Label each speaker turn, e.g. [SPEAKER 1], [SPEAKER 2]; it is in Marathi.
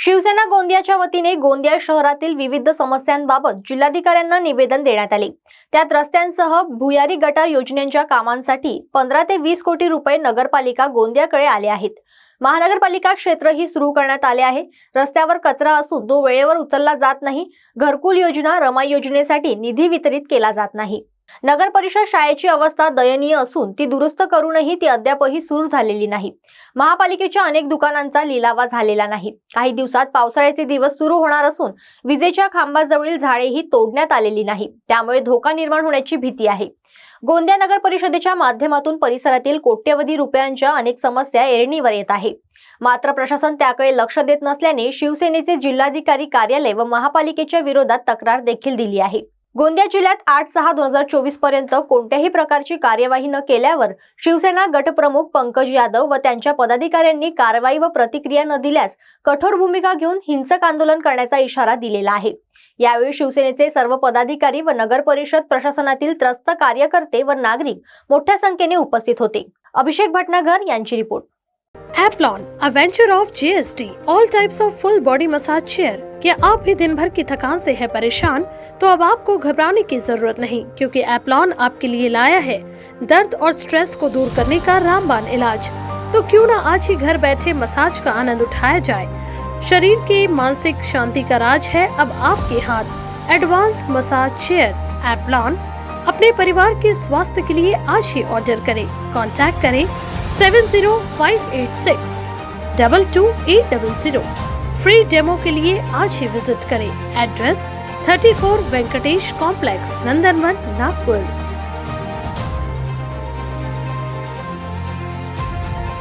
[SPEAKER 1] शिवसेना गोंदियाच्या वतीने गोंदिया शहरातील विविध समस्यांबाबत जिल्हाधिकाऱ्यांना निवेदन देण्यात आले. त्यात रस्त्यांसह भुयारी गटार योजनेच्या कामांसाठी पंधरा ते वीस कोटी रुपये नगरपालिका गोंदियाकडे आले आहेत. महानगरपालिका क्षेत्रही सुरू करण्यात आले आहे. रस्त्यावर कचरा असून तो वेळेवर उचलला जात नाही. घरकुल योजना रमाई योजनेसाठी निधी वितरित केला जात नाही. नगर परिषद शाळेची अवस्था दयनीय असून ती दुरुस्त करूनही ती अद्यापही सुरू झालेली नाही. महापालिकेच्या अनेक दुकानांचा लिलावा झालेला नाही. काही दिवसात पावसाळ्याचे दिवस सुरू होणार असून विजेच्या खांबाजवळील झाडेही तोडण्यात आलेली नाही. त्यामुळे धोका निर्माण होण्याची भीती आहे. गोंदिया नगर परिषदेच्या माध्यमातून परिसरातील कोट्यवधी रुपयांच्या अनेक समस्या ऐरणीवर येत आहे. मात्र प्रशासन त्याकडे लक्ष देत नसल्याने शिवसेनेचे जिल्हाधिकारी कार्यालय व महापालिकेच्या विरोधात तक्रार देखील दिली आहे. गोंदिया जिल्ह्यात आठ सहा दोन हजार चोवीसपर्यंत कोणत्याही प्रकारची कार्यवाही न केल्यावर शिवसेना गटप्रमुख पंकज यादव व त्यांच्या पदाधिकाऱ्यांनी कारवाई व प्रतिक्रिया न दिल्यास कठोर भूमिका घेऊन हिंसक आंदोलन करण्याचा इशारा दिलेला आहे. यावेळी शिवसेनेचे सर्व पदाधिकारी व नगर परिषद प्रशासनातील त्रस्त कार्यकर्ते व नागरिक मोठ्या संख्येने उपस्थित होते. अभिषेक भटनागर यांची report.
[SPEAKER 2] Aplon, a venture of GST, all types of full body massage chair. क्या आप भी दिन भर की थकान से है परेशान? तो अब आपको घबराने की ज़रूरत नहीं क्योंकि एप्लॉन आपके लिए लाया है। दर्द और स्ट्रेस को दूर करने का रामबान इलाज। तो क्यों ना आज ही घर बैठे मसाज का आनंद उठाया जाए? शरीर की मानसिक शांति का राज है अब आपके हाथ। एडवांस मसाज चेयर एप्लॉन अपने परिवार के स्वास्थ्य के लिए आज ही ऑर्डर करें। कांटेक्ट करें। Seven zero five eight six double two eight double zero. Free demo के लिए आज ही विजिट करें। Address thirty four Venkatesh complex Nandanvan Nagpur.